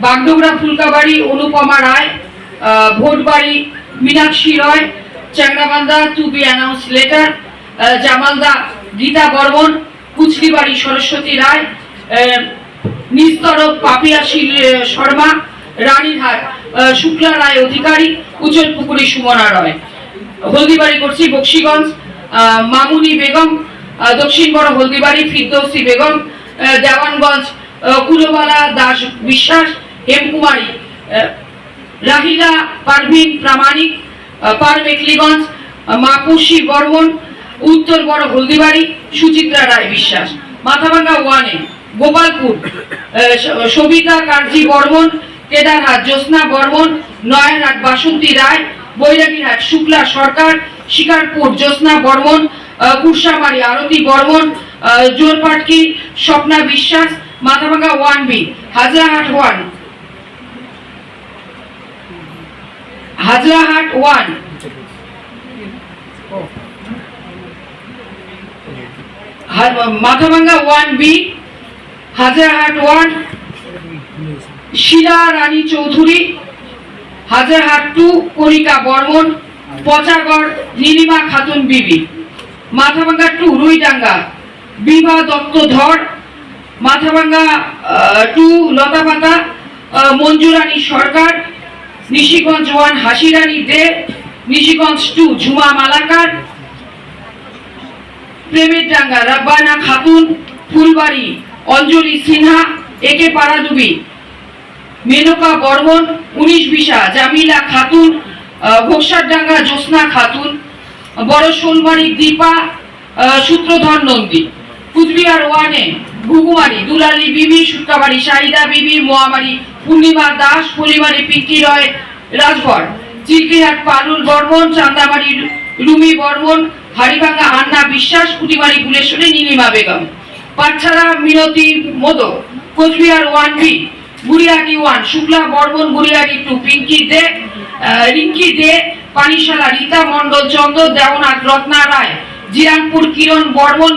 Bagdogra Phulkabari Anupama Roy Bhotbari Minakshi Roy Changrabandha to be announce later Jamaldah Gita Barman Kuchlibari Saraswati Roy আহ, নিস্তরক পাপিয়াশী শর্মা রানীরহাট শুক্লা রায় অধিকারী উজ্জ্বল পুকুরি সুমনা রয়। হলদিবাড়ি করছি বক্সিগঞ্জ মামুনি বেগম দক্ষিণ বড় হলদিবাড়ি ফিরদৌসি বেগম দেওয়ানগঞ্জ কুলোবালা দাস বিশ্বাস হেমকুমারী রাহিলা, পারভিন প্রামাণিক পারমেকলিগঞ্জ মাপুসি বর্মন, উত্তর বড় হলদিবাড়ি, সুচিত্রা রায় বিশ্বাস। মাথাভাঙ্গা ওয়ানে, গোপালপুর সবিতা কার্জি বর্মন, কেদারহাট জ্যোৎস্না বর্মন, নয়নহাট বাসন্তী রায়, বৈরাগীরহাট শুক্লা সরকার, শিকারপুর জ্যোৎস্না বর্মন কুরসামারি আরতি Barman Jorpatki Swapna Biswas, Mathabhanga one B, Hazrahat one. Hazrahat one. Mathabhanga one B, Hazarhat one, Shila Rani Chowdhury, Hazarhat two Kanika Barman, Pachagarh, Nilima Khatun Bibi. Mathabhanga two, Ruidanga, Bibha Dutta Dhar, Mathabhanga two, Latapata Manjurani Sarkar Nishiganj one Hasirani De Nishiganj two Jhuma Malakar Premerdanga Rabbana Khatun Phulbari অঞ্জলি সিনহা একে পাড়াডুবি মেনকা বর্মন উনিশ বিশা জামিলা খাতুন আহ, ঘোকসারডাঙ্গা জ্যোৎস্না খাতুন বড় শোলবাড়ি দীপা সূত্রধর নন্দী কুচবিহার ওয়ানে ঘুঘুমারি দুলালি বিবি সুটকাবাড়ি শাহিদা বিবি মোয়ামারি পূর্ণিমা দাস পলিমারি পিঙ্কি রয় Rajbhar চিলকিহাট পালুল Barman Chandamari Rumi Barman Haribhanga Anna Biswas, Kutibari Guleshwari Nilima Begum. Patchhara Minati Modak Coochbehar one B Buriati one, Shukla Barman Buriati two, Pinki De Rinki De, Panishala Rita Mondal Chandra Debnath Ratna Roy, Jiranpur Kiran Barman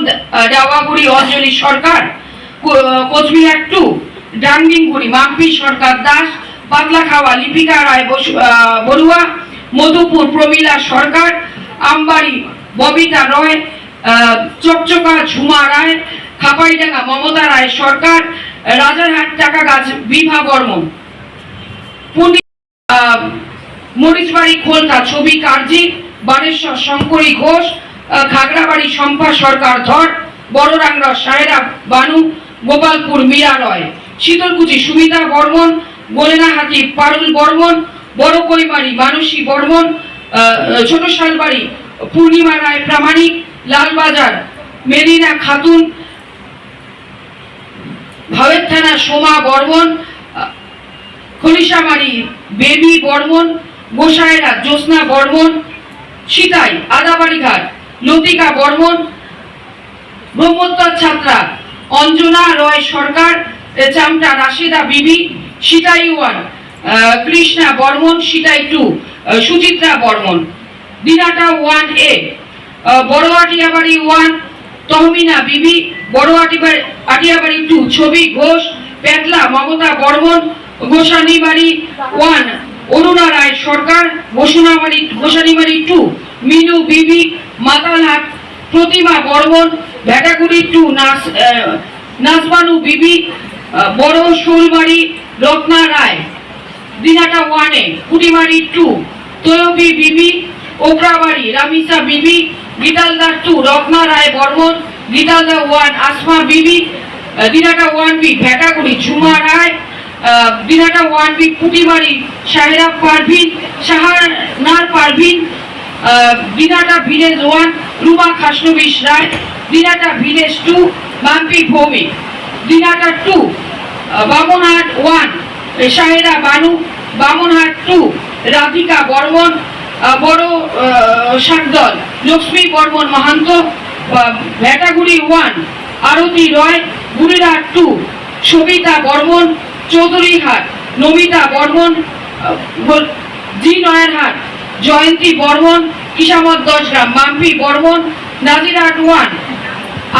Dewaguri Anjali Sarkar Coochbehar two Dangingguri Mampi Sarkar Das, Patlakhawa Lipika রায় বড়ুয়া, মধুপুর প্রমীলা সরকার, আমবাড়ি ববিতা রয় চকচকা ঝুমা রায় খাপাইডাঙ্গা মমতা রায় সরকার, রাজারহাট টাকা গাছ বিভা বর্মন। মরিচবাড়ি খোলকা ছবি কার্জি, বানেশ্বর শঙ্করী ঘোষ খাগড়াবাড়ি শম্পা সরকার ধর বড়রাংরা সায়রা বানু, গোপালপুর মীরা রয়। শীতলকুচি সুমিতা বর্মন গোলেনাহাটি পারুল বর্মন, বড় কৈমারি মানসী বর্মন ছোট শালবাড়ি পূর্ণিমা রায় প্রামাণিক, লালবাজার মেরিনা খাতুন, ভাবের থানা Soma Barman Khalishamari Baby Barman, Gosaira Jyotsna Barman, Sitai Adabarighat Latika Barman, Brahmottar Chhatra, Anjana Roy Sarkar Chamta Rashida Bibi Sitai one Krishna Barman Sitai two Suchitra Barman. Dinhata one A. বড় ওয়ান তহমিনা বিবি বড় Atiabari two Chhabi Ghosh Petla Mamata Barman Gosanibari one Aruna Roy Sarkar Gosnabari Gosanibari two Minu Bibi Matalhat Pratima Barman Bhetaguri two নাস আহ, নাজবানু বিবি বড় শোলবাড়ি রত্না রায়, দিনাটা ওয়ানে কুটিমারি two, Tayebia Bibi, Okrabari Ramisa Bibi, Gitaldaha two Ratna Roy Barman, Gitaldaha one Asma Bibi Dinhata one B Bhetaguri Jhuma Roy Dinhata one B Kutimari Sahera Parvin, Shahanar Parvin Dinhata village one Ruma Khasnabish Roy, Dinhata village two Mampi Bhowmick, Dinhata two Bamanhat one Shahera Banu Bamanhat two Radhika Barman বড় আহ, Shakdal Lakshmi Barman Mahanta Bhetaguri one Arati Roy Burirhat two Sabita Barman Chowdhuryhat Namita Barman ji Nayarhat Jayanti Barman Kishamat Dashgram Mampi Barman Nazirhat one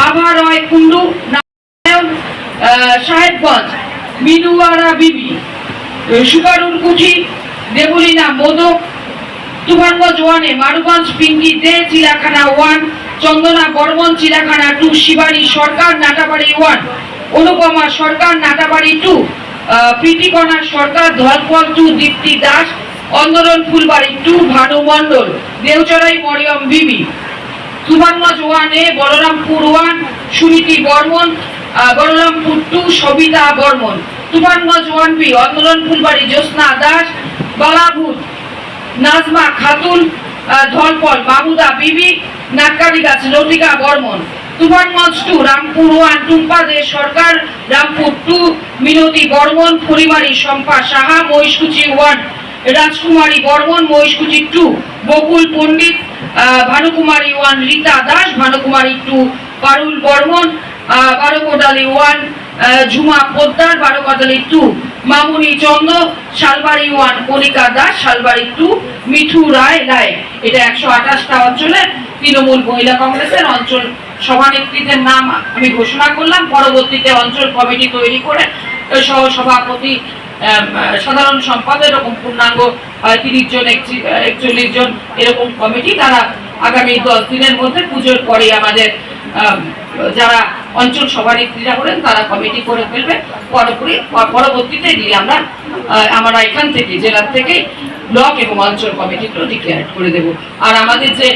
Abha Roy Kundu Narayan Sahebganj. Minuara বিবি। সুকারুর কুঠি, দেবলীনা মোদক, তুফানগঞ্জ ওয়ানে, Maruganj Pinki, De Chirakhana one, Chandana Barman Chirakhana two Shibani Sarkar Natabari one, Anupama Sarkar Natabari two Pritikana Sarkar Dhalpal two, Dipti Das Andaran Phulbari two, Bhanu Mondal Deochorai Mariyam Bibi. Tufanganj ওয়ানে, Balarampur one, Suniti Barman আহ, Balarampur two Sabita Barman. Tufanganj one B Andaran Phulbari Jyotsna Das Balabhut Najma Khatun Dhalpal Mahmuda Bibi Natkarigachh Latika Barman. Tufanganj two Rampur one Tumpa De Sarkar Rampur two Minati Barman Paribari Shampa Saha Mahishkuchi one Rajkumari Barman Mahishkuchi two Bakul Pandit Bhanukumari one Rita Das Bhanukumari two Parul Barman আহ, Barokotali one Jhuma Poddar Barokotali two Mamoni Chanda Salbari one Kanika Das Salbari two Mithu Roy Roy. এটা একশো আঠাশটা অঞ্চলে তৃণমূল মহিলা কংগ্রেসের অঞ্চল সভানেত্রীদের নাম আমি ঘোষণা করলাম। পরবর্তীতে অঞ্চল কমিটি তৈরি করে সহ সভাপতি সাধারণ সম্পাদক এরকম পূর্ণাঙ্গ তিরিশ জন একচল্লিশ জন এরকম কমিটি। তারা আগামী দশ দিনের মধ্যে পুজোর পরে আমাদের আম, যারা অঞ্চল সভানেত্রীরা করেন তারা কমিটি করে ফেলবে। পরপরি, পরবর্তীতে দিয়ে আমরা আমরা এখান থেকে জেলার থেকে ব্লক এবং অঞ্চল কমিটিগুলো ডিক্লেয়ার করে দেব। আর আমাদের যে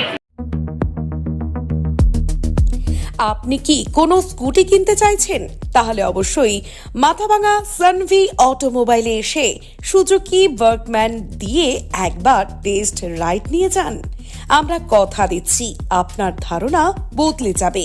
আপনি কি কোনো স্কুটি কিনতে চাইছেন? তাহলে অবশ্যই মাথাভাঙা সানভি অটোমোবাইলে এসে সুজুকি ওয়ার্কম্যান দিয়ে একবার টেস্ট রাইড নিয়ে যান। আমরা কথা দিচ্ছি, আপনার ধারণা বদলে যাবে।